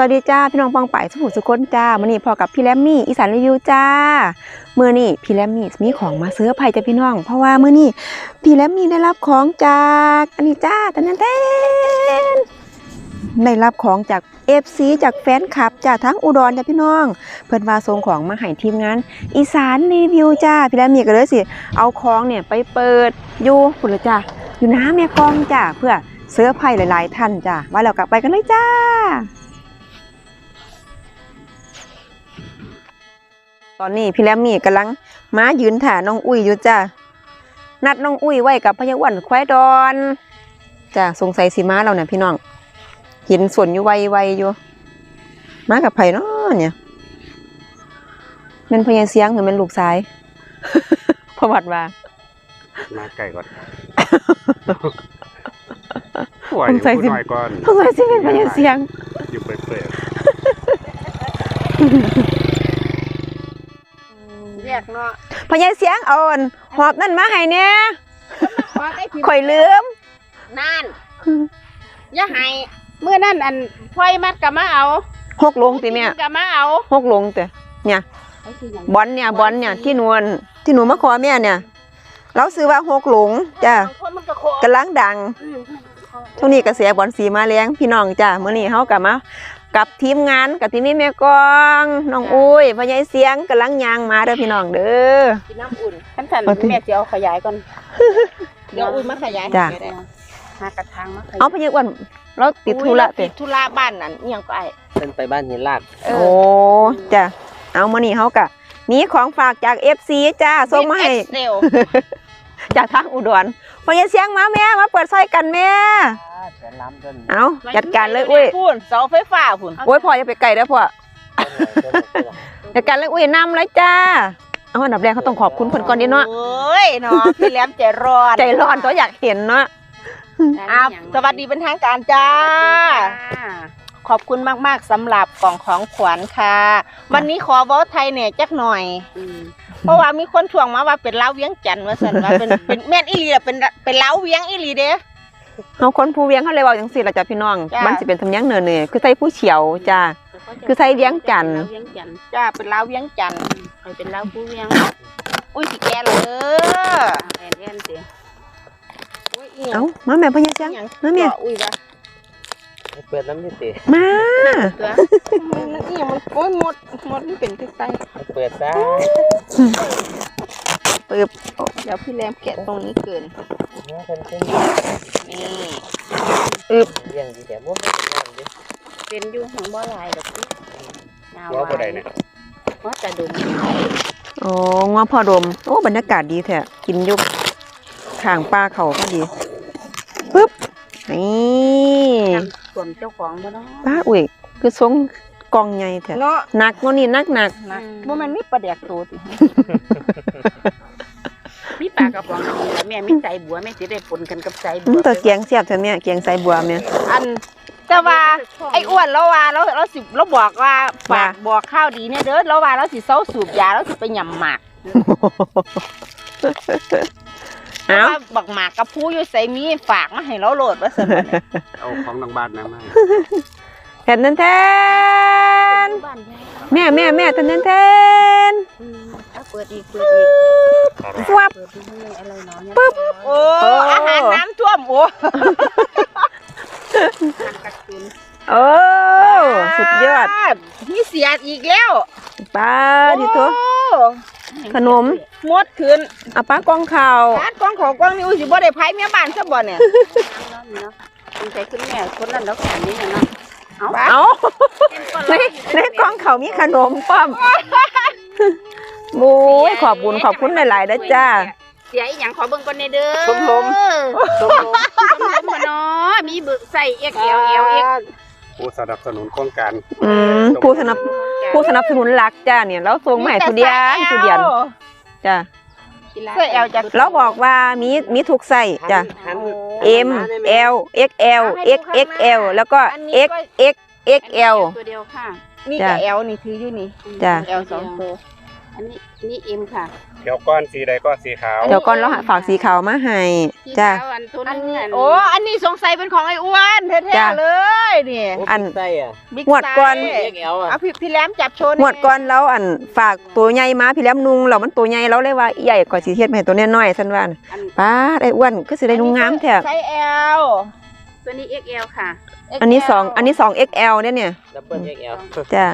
สวัสดีจ้าพี่น้องปองไป่ายสุขุสุคนจ้ามื่อนี้พอกับพี่แลมมี่อีสานรีวิวจ้าเมื่อนี้พี่แลมมี่มีของมาซื้อภัยจ้าพี่น้อง เพราะว่าเมื่อนี้พี่แลมมี่ได้รับของจากอันนี้จ้าตันนันเต้นได้รับของจากเอฟซีจากแฟนคลับจากทั้งอุดรจ้าพี่น้อง เพิ่นว่าส่งของมาให้ทีมงาน อีสานรีวิวจ้าพี่แลมมี่ก็เลยสิเอาของเนี่ยไปเปิดอยู่พุ่นละจ้าอยู่น้ำแม่กองจ้าเพื่อเสื้อไผ่หลาย ๆ ท่านจ้าว่าแล้วกลับไปกันเลยจ้า ตอนนี้พี่แลมมี่กำลังม้ายืนถ่าน้องอุ้ยอยู่จ้ะนัดน้องอุ้ยไว้กับพญาอ้วันควายดอนจ้ะสงสัยสีม้าเราเนี่ยพี่น้องเห็นส่วนอยู่ไวๆอยู่มากับไผ่เนาะเนี่ยเป็นพญาเสียงหรือเป็นลูกซ้ายประวัติว่ามาไก่ก่อนผมใส่สิหน่อยก่อนสงสัยสิเป็นพญาเสียงอยู่เปิดเรีย กเนาะพญาเสียงเอาอั่นหอบนั่นมาให้เนี่ยขอได้ผิดข่อยลืมนั่นอย่าให้เมื่อนั่นอันพ่อยมัดกับมาเอาหกลงติแม่กับมาเอาหกลงแต่เนี่ยบอลเนี่ยบอลเนี่ยที่นวลที่หนูมาขอแม่เนี่ย เราซื้อว่าหกหลงจ้ะคนมันก็โคกำลังดังช่วงนี้กระแสบอลสีมาแรงพี่น้องจ้ะมื้อนี้เฮากลับมา กับทีมงานกับที่นี่แม่กองน้องอุ้ยพ่อใหญ่เสียงกำลังยางมาเด้อพี่น้องเด้อกินน้ำอุ่นขั้นสันเอาสิแม่จะเอาขยายก่อนเดี๋ยวอุ่นมาขยายจ้ะให้ได้หากระถางมาขยายเอาพ่อใหญ่อ้วนเราติดธุระติติดธุระบ้านนั่นอิหยังก็ไอ้เป็นไปบ้านหินลาดเอโอ้จ้ะเอามื้อนี้เฮากะมีของฝากจาก FC จ้าส่งมาให้เซล จากทางอุดรพ่อใหญ่เสียงมาแม่มาเปิดไส้กันแม่ แสนล้ำต้นเอาจัดการเลยอุ้ยพุ่นเสาไฟฟ้าพุ่นโอ้ยพ่ออย่าไปไกลเด้อพ่อต้นไหนต้นไหนจัดการเลยอุ้ยนำเลยจ้าเอาอันดับแรกเขาต้องขอบคุณเพิ่นก่อนนิดเนาะโอ้ยเนาะพี่แหลมใจร้อนใจร้อนตัวอยากเห็นเนาะอ้าวสวัสดีเป็นทางการจ้า ขอบคุณมากๆสำหรับกล่องของขวัญค่ะ วันนี้ขอเว้าไทยเนี่ยจักหน่อย เพราะว่ามีคนถ่วงมาว่าเป็นเล้าเวียงจันทน์ว่าสันว่าเป็นเป็นแม่นอีหลีอะเป็นเป็นเล้าเวียงอีหลีเด้ เฮาคนผู้เวียงเขาเลยเว้าจังซี่ล่ะจ้ะพี่น้อง จ้ะ มันสิเป็นทำเนียงเหนือเนคือใส่ผู้เฉียวจ้า คือใส่เวียงจันทน์เวียงจันทน์จ้าเป็นเล้าเวียงจันทน์ใครเป็นเล้าผู้เวียงอุ้ยสิแกเลยแอนแอนสิอุ้ยอีหยัเอ้างมาแม่พ่อใหญ่เสียงอีหยังมาแม่เจาะอุ้ยว่ะ เปิดน้ำที่ตีมาตัวมันอีหยังมันโอ้ยหมดหมดมันเป็นที่ไตเปิดซะปึ๊บเดี๋ยวพี่แรมแกะตรงนี้เกินเนี่ยเป็นเป็นนี่อึบเลี้ยงดีแต่ว่าเป็นน้ำดิเป็นอยู่ของบ่หลายดอกพี่ยาวๆว่าบ่ได้เนี่ยว่าจะดุมโอ้งัวพ่อดม โอ้บรรยากาศดีแท้กินอยุบข้างป่าเขาก็ดีปึ๊บนี่ส่ วนเจ้าของบ่เนาะป้าอุ้ยคือทรงกองใหญ่แท้เนาะหนักเนาะนี่หนักหนักนะบ่แม่นมีปลาแดกโตติมีปลากระป๋องนี่ล่ะแม่มีใจบัวแม่สิได้ปนกันกับใจบัอืวมตัวเกียงเสียบเถอะแม่เกียงใส่บัวแม่อันแต่ว่าไอ้อ้วนเราว่าเราเราสิเราบอกว่าฝากบอกข้าวดีเนี่ยเด้อเราว่าเราสิเซาสูบยาเราสิไปหย่ำหมาก เอ้าพระว่บักหมากกับผู้อยู่ใส่มีฝากมาให้เราโหลดว่าซั่นบัดนี้เอาของทางบ้านนะมาแทนแทนแทนบ้านยายแม่แม่แม่แทนแทนแทนอืมเอาเปิดอีกเปิดอีกฟวับ เปิดอีกให้อะไรเนาะปึ๊บ โอ้โอ้ อาหารน้ำท่วมโอ้กักตุนโอ้สุดยอด มีเสียดอีกแล้วป้าดิโถโอ้ ขนมงดขึ้นเอาป้ากองข่าวร้านกองของกองนี่อุ้ยสิบ่ได้ไผเมียบ้านซะบ่เนี่ยมันใจขึ้นแม่คนนั้นแล้วแขนนี้เนาะเอาเอาในในกองข่าวมีขนมป้อมบู๊ยขอบบุญขอบคุณหลายๆนะจ้า เสียอีหยังขอเบิ่งก่อนแน่เด้อชมรม ชมรมชมรมบ่เนาะมีบึกใส่เอ็กเอลเอลเอ็กผู้สนับสนุนโครงการ อืมผู้สนับ ผู้สนับสนุนหลักจ้าเนี่ยเราส่งมาให้ทุเรียนทุเรียนจ้าเสื้อเอลจากเราบอกว่ามีมีทุกไส้จ้ะหัน M L X L X X L แล้วก็ X X X L ตัวเดียวค่ะนี่จ้ะกับเอลนี่ถืออยู่นี่จ้ะเอลสองตัว อันนี้นี่เอ็มค่ะเดี๋ยวก้อนสีใดก็สีขาว เดี๋ยวก่อนเราหาฝากสีขาวมาให้ที่จ้าเท้าอันตัวอันนึงนี้อันโอ้ อันนี้สงสัยเป็นของไอ้อ้วนแท้จ้ะ ๆเลยนี่โอ้อันไส้อะบิ๊กงวดก่อน ไซส์เรียกแอลอะเอาพี่พี่แหลมจับโชว์หมวดก่อนเราอันฝากตัวใหญ่มาพี่แหลมนุงเรามันตัวใหญ่เราเลยว่าใหญ่กว่าสีเทียดมาให้ตัวน้อยๆซั่นว่าน่ะอันป้าดไอ้อ้วนคือสิได้นุงงามแท้ไซส์ L ตัวนี้ XL ค่ะอันนี้สองอันนี้ 2XL เนี่ยเนี่ยดับเบิลเรียกแอลจ้า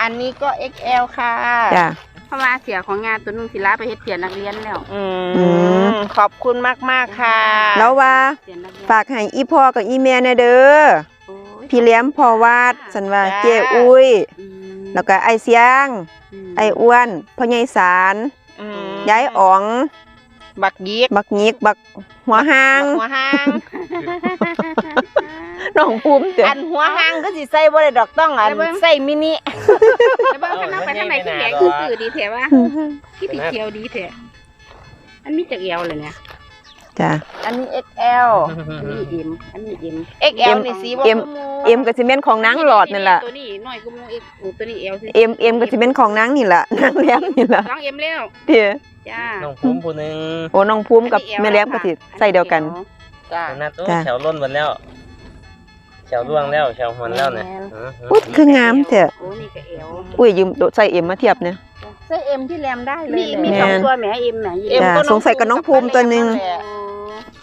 อันนี้ก็ XL ค่ะ จ้า เพราะว่าเสียของงานตัวนึงสิลาไปเฮ็ดเสียนักเรียนแล้วอือืมมขอบคุณมากๆค่ะ แล้วว่าเสียนักเรียนฝากให้อีพ่อกับอีแม่แน่เด้อโอ้ยพี่เลี้ยมพ่อวาดสันว่าเจ้อุ้ยอืมแล้วก็ไอเสียงมไออ้วนพ่อใหญ่สารอืมยายอ๋องบักยิกบักหยิกบักหัวหางบักหัวหาง น้องภูมิเด้ออันหัวหางก็สิใส่บ่ได้ดอกต้องอันใส่มินิแล้วบ้างข้างหน้าไปทางไหนคือแขกคือสื่อดีแถวว่าคิดสีเขียวดีแถวอันนี้จากเอวเลยเนี่ยจ้าอันนี้ XL อันนี้เอ็มอันนี้เอ็ม XL นี่สีบ่เอ็มคือหมู่เอ็มก็สิแม่นของนางหลอดนั่นล่ะตัวนี้น้อยก็มูเอ็กตัวนี้เอลเอ็มเอ็มก็สิแม่นของนางนี่ล่ะนางแหลมนี่ล่ะน้องเอ็มแล้วเด้อจ้าน้องภูมิผู้หนึงโอ้น้องภูมิกับแม่แหลมก็สิใส่เดียวกันจ้าหน้าตัวจ้ะแถวล้นหมดแล้ว แถวล่วงแล้วแถวหอนแล้วเนี่ยแม่นอือฮึอุ๊ยคืองามแท้โอ้นี่ก็เอลอุ้ยยืมโดดใส่เอ็มมาเทียบเนี่ยใส่ M ที่แรมได้เลยมีแหละมีแม่สองตัวแหมเอ็มแหมเอ็มจ้ะก็สงสัยกับน้องภูมิตัวหนึ่งแหละ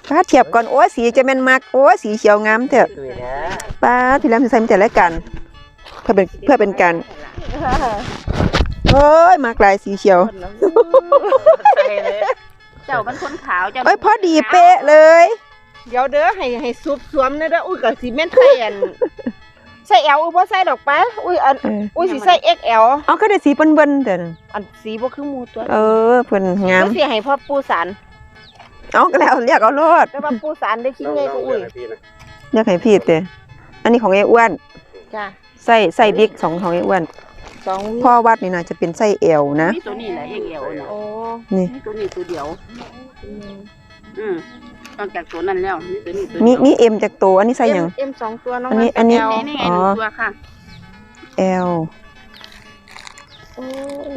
ป้าเทียบก่อนโอ้ยสีจะแม่นมักโอ้ยสีเขียวงามแท้ตุยนะป้าพี่แหลมสิใส่มาแต่ละกัน เพื่อเป็นเพื่อเป็นการโอ้ยมากลายสีเขียวใส่เลยเจ้ามันคนขาวเจ้าเอ้ยพอดีเป๊ะเลย เดี๋ยวเด้อให้ให้ซุปสวมเด้อเด้ออุ้ยก็สิแม่นใส่อันใส่ L อุ้ยบ่ใส่ดอกไปอุ้ยอันเอออุ้ยสิใส่ XL เอาก็ได้สีเปิ้นๆแต่นั่นอันสีบ่คือหมู่ตัวเออเพิ่นงามก็สิให้พ่อปูสารเอาก็แล้วเรียกเอาโลดแต่ว่าปูสารได้ชิ้นใหญ่กว่าอุ้ยเรียกให้พี่เด้อันนี้ของไอ้อ้วนจ้าใส่ใส่บิ๊กสองของไอ้อ้วนสองพ่อวัดนี่น่าจะเป็นไส้เอวนะ มีตัวนี้แหละเอ็กเอลนะโอ้นี่ มีตัวนี้ตัวเดียว อืม ต้องจากตัวนั้นแล้วมีตัวนี้ตัวมีเดียวมีเอ็มจากตัวอันนี้ใส่หยัง เอ็มสองตัวน้องอันนี้เป็อันนี้ L นี่นี่ไงหนึ่งตัวค่ะเอล โอ้ย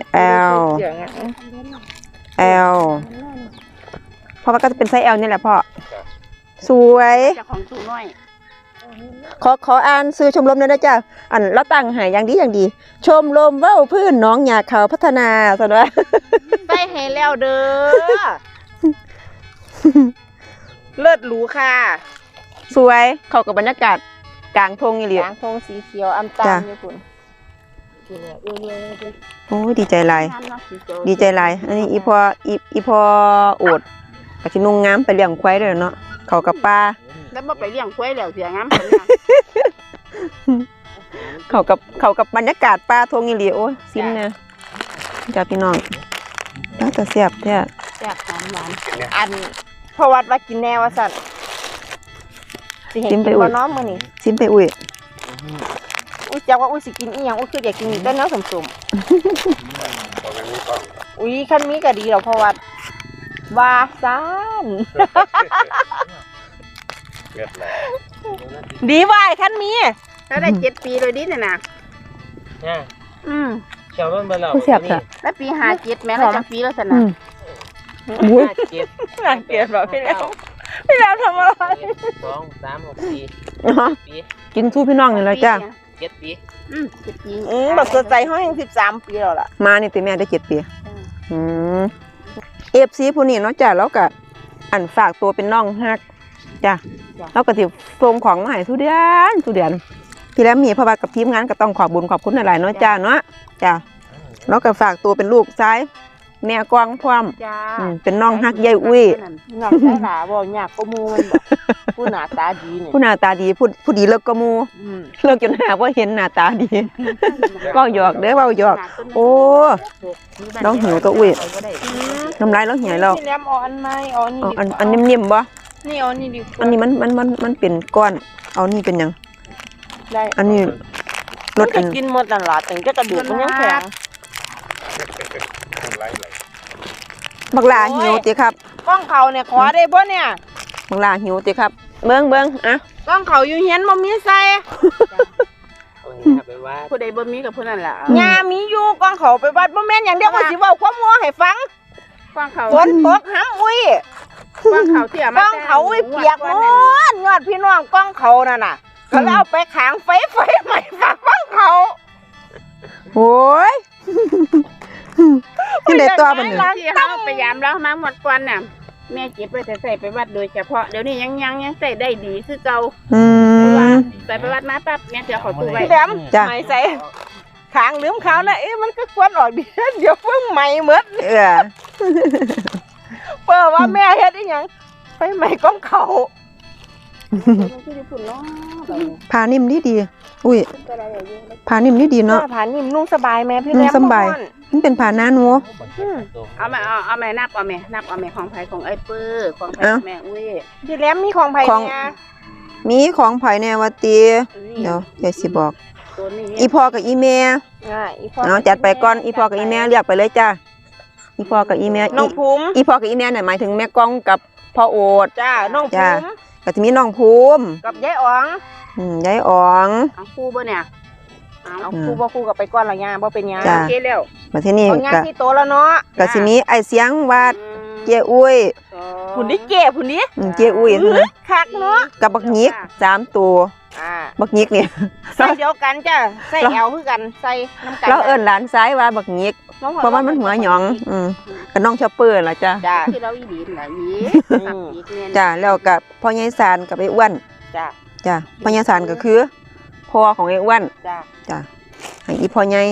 L เสียงอะเอลเพราะว่าก็จะเป็นไส้เอลนี่แหละพ่อสวย เจ้าของตู้น้อย ขอขออ่านซื้อชมรมหน่อยนะจ๊ะอันเราตั้งใหายอย่างดีอย่างดี ชมรมเว้าพื้นหน้องหยาเขาพัฒนาสนว่าใส่ให้แล้วเด้อ เลิศหรูค่ะสวยเข้ากับบรรยากาศกลางทงนี่เลยยางทงสีเขียวอำตาจ้ะลญี่ปุ่นนี่แหละเอื้อยๆโอ้ยดีใจหลายงามเนาะสีเขียวดีใจหลายอันนี้อีพออีอีพอโอดกับชินุ่งงามไปเลี้ยงควายเด้อเนาะเขากับปลาแล้วบ่ไปเลี้ยงควายแล้วเสียงามเพิ่นน่ะเขากับเขากับบรรยากาศปลาทงนี่เลยโอ้ยซิมเนี่ยจ้าพี่น้องน่าจะเสียบแท้ แซ่บหอมหวานอัน พอวัดว่ากินแน่ว่าสั่นสิเห็นกินบ่น้อมมื้อนี้ซิมไปอุ้ยอุ้ยจักว่าอุ้ยสิกินอีหยังอุ้ยคืออยากกินนี่แต่แนวสมๆอุ้ยคันมีก็ดีแล้วพอวัดว่าซ่านเลือดไหลดีว่ายคันมีแล้วได้เจ็ดปีเลยดิเนี่ยนะเนี่ยอืมแถวล้นหมดแล้วผู้เสียบเถอะแล้วปีหาเจ็ดแม่แล้วจังปีแล้วสอืนะม อุ้ยห้าเจ็ดน่าเกลียดแบบพี่แล้วพี่แล้วทำอะไรสองสามหกสี่อ๋อปีกินสู้พี่น้องนี่เลยจ้าเจ็ดปีอืมเจ็ดปีอืมแบบสดใจห้องสิบสามปีแล้วล่ะมานี่ติแม่ได้เจ็ดปี อืมเอฟซีผู้นี้เนาะจ้าแล้วก็อันฝากตัวเป็นน้องฮักจ้าแล้วก็สิส่งของมาให้ทุเดือนทุเดือนพี่แล้วมีเพราะว่ากับทีมงานก็ต้องขอบบุญขอบคุณหลายๆเนาะจ้าเนาะจ้าแล้วก็ฝากตัวเป็นลูกซ้าย แม่กวางพร้อมจ้าอืมเป็นน้องฮักยายอุ้ยหนักสายหลาบอกหยากก็มูมันบอกผู้หน้าตาดีเนี่ยผู้หน้าตาดีผู้ผู้ดีเลิกก็หมูอืมเลิกจนหาว่าเห็นหน้าตาดี เว้าหยอกเด้อเว้าหยอก โอ้ น้องหิวตัวอุ้ย น้ำลายแล้วเหี่ยแล้วพี่แรมเอาอันไหมเอาอันนี้เอาดีกอันว่าอันนิ่มๆบ่นี่เอาอันนี้ดีกว่าอันนี้มันมันมันมันเป็นก้อน เอานี่เป็นหยัง ได้อันนี้รมันสอัจะนกินหมดนั่นล่ะถึงจะกระดูกมันยังแข็งไหลไหล บักหลาหิวติครับกล้องเขาเนี่ยขอได้บ่เนี่ยบักหลาหิวติครับ เบิ่งเบิ่งอะกล้องเขาอยู่เฮียนบ่มีใส่เอาอย่าไปว่าผู้ใดบ่มีกับผู้นั้นล่ะยามีอยู่กองเขาไปวัดบ่แม่นอย่างเดียวก็สิเว้าความมัวให้ฟังฟังเขาฝนตกห้ำอุ้ยฟังเขาที่เอากมาองเขาอุ้ยเปียกหมดยอดพี่น้องกองเขานั่นน่ะก็เลยเอาไปขางไฟไฟใหม่ฝากกองเขาโอ้ย ยังได้ตัวบัดนี้ที่เฮาพยายามแล้วมาหมดก่อนน่ะ แม่เก็บไว้แต่ใส่ไปวัดโดยเฉพาะเดี๋ยวนี้ยังยังยังใส่ได้ดีคือเก่าอืเพราะว่ามใส่ไปวัดมาปั๊บแม่จะเอาเข้าตู้ไว้พี่แดมจ้ะ ไม่ใส่ขางลืมเขานะเอ๊ะมันก็ควรออกดีเดี๋ยวเพิ่งใหม่หมดเออ เปิดว่าแม่เฮ็ดอีหยังไฟใหม่กองเขา มันคือญี่ปุ่นเนาะแบบนี้ผ้านิ่มดีดีๆอุ้ยเป็นตัวอะไรอย่างเงี้ยผ้านิ่มดีดีๆเนาะเนาะผ่านนิ่มนุ่งสบายแม่พี่นุ่แดงมสบายบ่ฮ้อนมันเป็นผ้าหน้าหนู เอาแม่เอาเอาแม่นับเอาแม่นับเอาแม่ของไผของไอ้ปื้อของไผเอ้าแม่อุ้ยพี่แดมมีของไผ่ของ เนี่ยมีของไผแน่ว่าตินี่เดี๋ยวเดี๋ยวสิบอก ตัวนี้อีพ่อกับอีแม่อ่าอีพ่อเอาจัดไปก่อนอีพ่อกับอีแม่เรียกไปเลยจ้าอีพ่อกับอีแม่น้องอีภูมิอีพ่อกับอีแม่เนี่ยหมายถึงแม่กองกับพ่อโอด จ้าน้องจ้า ภูมิ ก็จะมีน้องภูมิกับยายอ๋องอืมยายอ๋องเอาคู่บ่เนี่ยเอาเอาอืมคู่บ่คู่กับไปก่อนหรอย่าบ่เป็นหยังจ้ะโอเคแล้วมาที่นี่เอาย่าก็ที่โตแล้วเนาะก็สิมีไอเสียงวาดอืมเจ้อุ้ยสองผุนนี้เก๋ผุนนี้อืมเจ้อุ้ยใช่ไหมคักเนาะกับบักหยิกสามตัวอ่าบักหยิกเนี่ยใส่เดียวกันจ้ะใส่แอลคือกันใส่น้ำกันเราเอิ้นหลานซ้ายว่าบักหยิกน้อง เพราะว่ามันหัวหยอง อืมกับน้องชอปเปอร์ล่ะจ้าจ้าคือเราอีหลีนหลายยีอืมอีกเนี่ยจ้าแล้วกับพ่อใหญ่สารกับไอ้อ้วนจ้าจ้าพ่อใหญ่สารก็คือพ่อของไอ้อ้วนจ้าจ้าให้อีพ่อใหญ่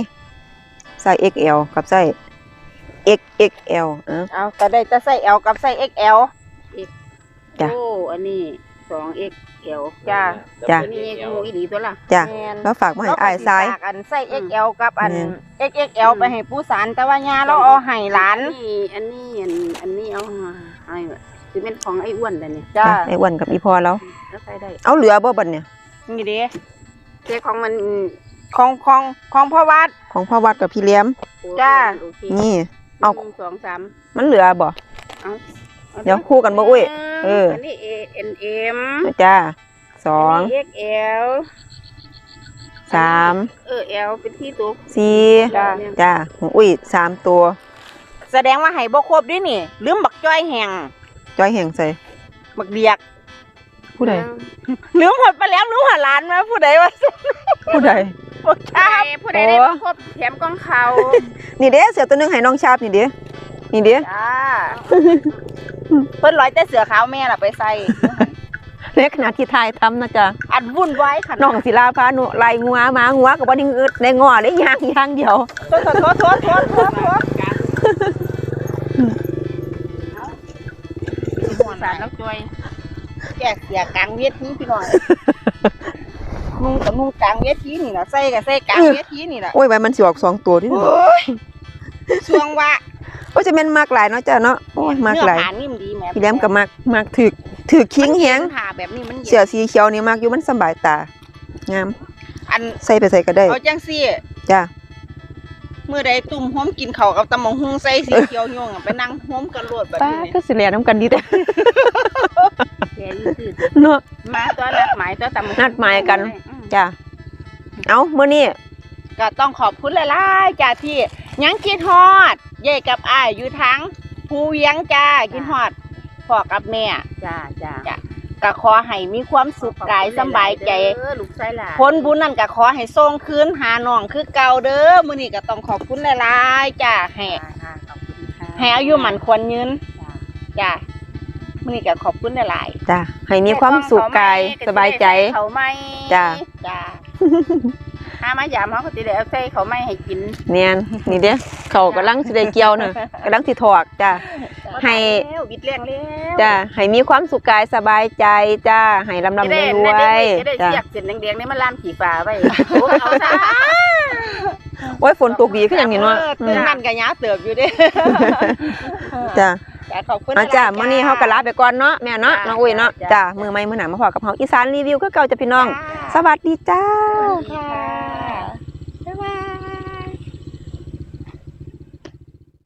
ใส่ XL กับใส่ XXL เออเอาก็ได้จะใส่แอลกับใส่ XL จ้ะโอ้อันนี้ สองเอ็กเอลจ้ะจ้ะอันนี้งูอีหลีตัวละ จ้าแม่นแล้วฝากมาให้อ้ายซ้าย เรก็สิฝกอันใส่ XL กับอัน แม่น XXL ไปให้ผู้สารแต่ว่าย่าเราเอาให้หลานอันนี้อันนี้อันอันนี้เอาไอ้คือเป็นของไอ้อ้วนแต่เนี่ยจ้าไอ้อ้วนกับอีพ่อแล้ว แล้วใส่ได้เอาเหลือบ่บัดเนี่ย นี่เด้เจ้ของมันของของของพ่อวัด ของพ่อวัดกับพี่เลี้ยมจ้ะโอเคนี่ เอาเอาสองสามมันเหลือบ่เอา เดี๋ยวคู่กันบ่อุ้ย เออ อันนี้เอ็นเอ็มจ้าสองเอ็กเอลสามเออเอลเป็นที่ตัวสี่จ้ะจ้าของอุ้ยสามตัว แสดงว่าให้บ่ครบด้วยนี่ ลืมบักจ้อยแห้งจ้อยแห่งใส่บักเดียก ผู้ใดลืมหมดไปแล้วลืมหาหลานมาผู้ใดวะผู้ใดบักผู้ชาใดบผู้ใดได้โอ้ครบแถมกองเขานี่เด้เสือตัวหนึงให้น้องชาบนี่เด้นี่เด้จ้า เพิ่นร้อยแต่เสือขาวแม่ล่ะไปใส่ในขณะที่ทายทำนะจ๊ะอันวุ่นวายขนาดน้องศิลาพาหนูไล่งัวหมางัวกับบ่ได้อึดในงอได้ย่างย่างเดียวโทษโทษโทษโทษโทษโทษสารแล้วจอยแกกเสียกลางเวทีพี่น้อยนุ่งกับนุ่งกลางเวทีนี่ล่ะใส่กับใส่กลางเวทีนี่ล่ะโอ้ยไว้มันสิออกสองตัวที่โอ้ยช่วงว่าโอ้ยจะแม่นมากหลายเนาะจ้ะเนาะโอ้ยมากหลายเนื้อผนิ่มดีแม่พี่แหลมก็มักมักถึกถึกคิงแฮงผ่าแบบนี้มันเสือสีเขียวนี่มักอยู่มันสำบายตางาม อันใส่ไปใส่ก็ได้เอาจังซี่จ้าเมื่อใดตุ่มหอมกินข้าวกับตำมงหุงใส่สีเขียวโยงอะไปนั่งหอมกันโลดแบบป้านี้ก็สิแลน้ำกันดีแต่แกยืดเนาะมาตัวนัดหมายตัวตำนัดหมายกันจ้าเอามื้อนี้ก็ต้องขอบคุณหลายๆจ้าที่ยังคิดฮอด เย่กับอ้ายอยู่ทั้งภูเวียงจ้าคิดฮอดพ่อกับแม่ จ้าจ้าก็ขอให้มีความสุขกายสำบายใจเออลูกชายหลานผลบุญนั่นก็ขอให้ส่งคืนหาน้องคือเก่าเด้อมื้อนี้ก็ต้องขอบคุณหลายๆจ้าให้ค่ะขอบคุณค่ะให้อายุหมันควรยืนจ้ามื้อนี้ก็ขอบคุณหลายจ้าให้มีความสุขกายสบายใจ เขาไม่จ้าๆจ้า ถ้ามายามเขาก็ติได้เอาใส่เขาไม่ให้กินเนียนนี่เด้เขากำลังสิได้เกี่ยวน่ะกำลังสิถอกจ้าให้แล้วบิดเลี้ยงแล้วจ้าให้มีความสุขกายสบายใจจ้าให้ลำลำรจะได้วย é จะได้ๆจ้าเสียกเส้นแดงๆนี่มันล่ามขี่ฟ้าไว้โอ้เอาซะโอ้ยฝนตกดีขึ้นอย่างนี้เนาะเอออืตื่นมนั่นก็ยาเติบอยู่เด้จ้า จ้าขอบคุณอาจ้าหลยๆ มื้อนี้เฮาก็ลาไปก่อนเนาะแม่เนาะน้องอุ้ยเนาะจ้ามื้อใหม่มื้อหน้ามาพอกับเฮาอีสานรีวิวคือเก่าจ้ะพี่น้อง สวัสดีจ้าค่ะ